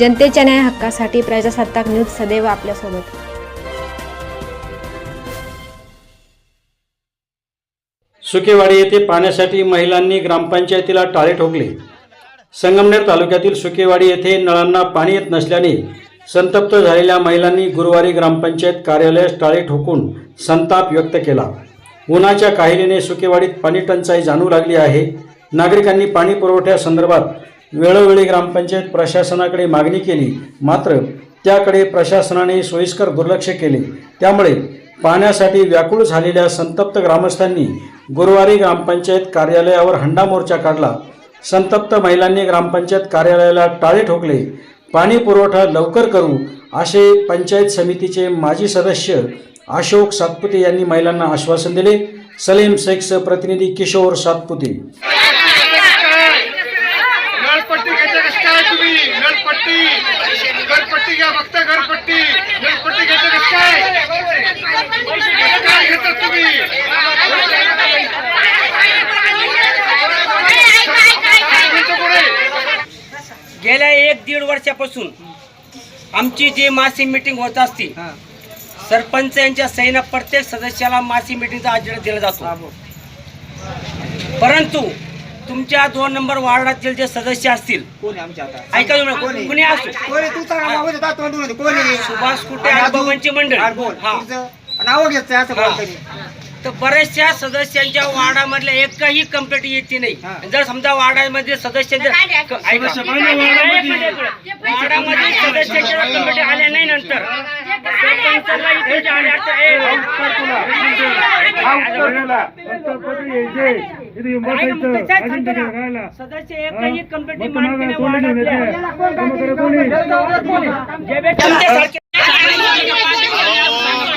जनतेच्या न्याय हक्कासाठी प्रजासत्ताक न्यूज सदैव आपल्यासोबत. सुकेवाडी येथे पाण्यासाठी महिलांनी ग्रामपंचायतीला टाळे ठोकले. संगमनेर तालुक्यातील सुकेवाडी येथे नळांना पाणी येत नसल्याने संतप्त झालेल्या महिलांनी गुरुवारी ग्रामपंचायत कार्यालयास टाळे ठोकून संताप व्यक्त केला. उन्हाच्या काहिलीने सुकेवाडीत पाणी टंचाई जाणू लागली आहे. नागरिकांनी पाणी पुरवठ्यासंदर्भात वेळोवेळी ग्रामपंचायत प्रशासनाकडे मागणी केली. मात्र त्याकडे प्रशासनाने सोयीस्कर दुर्लक्ष केले. त्यामुळे पाण्यासाठी व्याकुळ झालेल्या संतप्त ग्रामस्थांनी गुरुवारी ग्रामपंचायत कार्यालयावर हंडा मोर्चा काढला. संतप्त महिलांनी ग्रामपंचायत कार्यालयाला टाळे ठोकले. पाणी पुरवठा लवकर करू असे पंचायत समितीचे माजी सदस्य अशोक सातपुते यांनी महिलांना आश्वासन दिले. सलीम शेखचं प्रतिनिधी किशोर सातपुते नळपट्टी घ्यायचं कसं काय तुम्ही नळपट्टी घरपट्टी घ्या फक्त घरपट्टी कसं काय कसं काय? घेतात तुम्ही? गेल्या एक दीड वर्षापासून आमची जी मासी मीटिंग होत असती सरपंच यांच्या सहीनं प्रत्येक सदस्याला मासी मीटिंगचा अजेंडा दिला जातो. परंतु तुमच्या दोन नंबर वार्डातील जे सदस्य असतील कोणी आमच्या आता? ऐका तुम्ही कुणी असो. कोणी तू चांगला मागवत होता तोंडून होती. कोणी सुभाष कुटे आणि मंडळ. आणि बोल. हा. नाव घेत असं हा. बोलतो मी. तर बऱ्याचशा सदस्यांच्या वार्डामधल्या एकही कंप्लेंट येते नाही. जर समजा वार्डामध्ये सदस्यांच्या ऐका. वार्डामध्ये सदस्यांच्या कंप्लेंट आल्या नाही नंतर. सरपंचाला इथे जे आल्या तर, ए, सदस्य एकही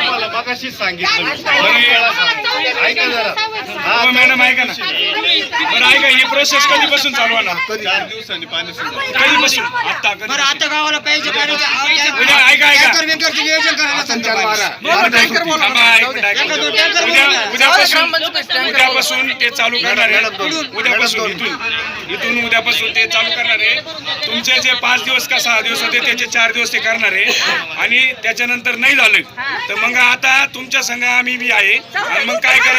मला मगाशीच सांगितलं मी. बरं वेळा सांगितलं. ऐका जरा. हा मॅडम ऐका ना. बरं ऐका ही प्रोसेस कधीपासून चालू आहे ना चार दिवसांनी पाणी कधीपासून? आता बरं आता गावाला पाहिजे उद्या ऐका टँकर बिंकरचं नियोजन करायला. थांबा, उद्या. उद्यापासून उद्यापासून ते चालू करणार आहे. उद्यापासून इथून इथून उद्यापासून ते चालू करणार आहे. तुमचे जे पाच दिवस का सहा दिवस होते त्याचे चार दिवस ते करणार आहे. आणि त्याच्यानंतर नाही झालं तर मग आता तुमच्या संघ आम्ही बी आहे. आणि मग काय करायचं?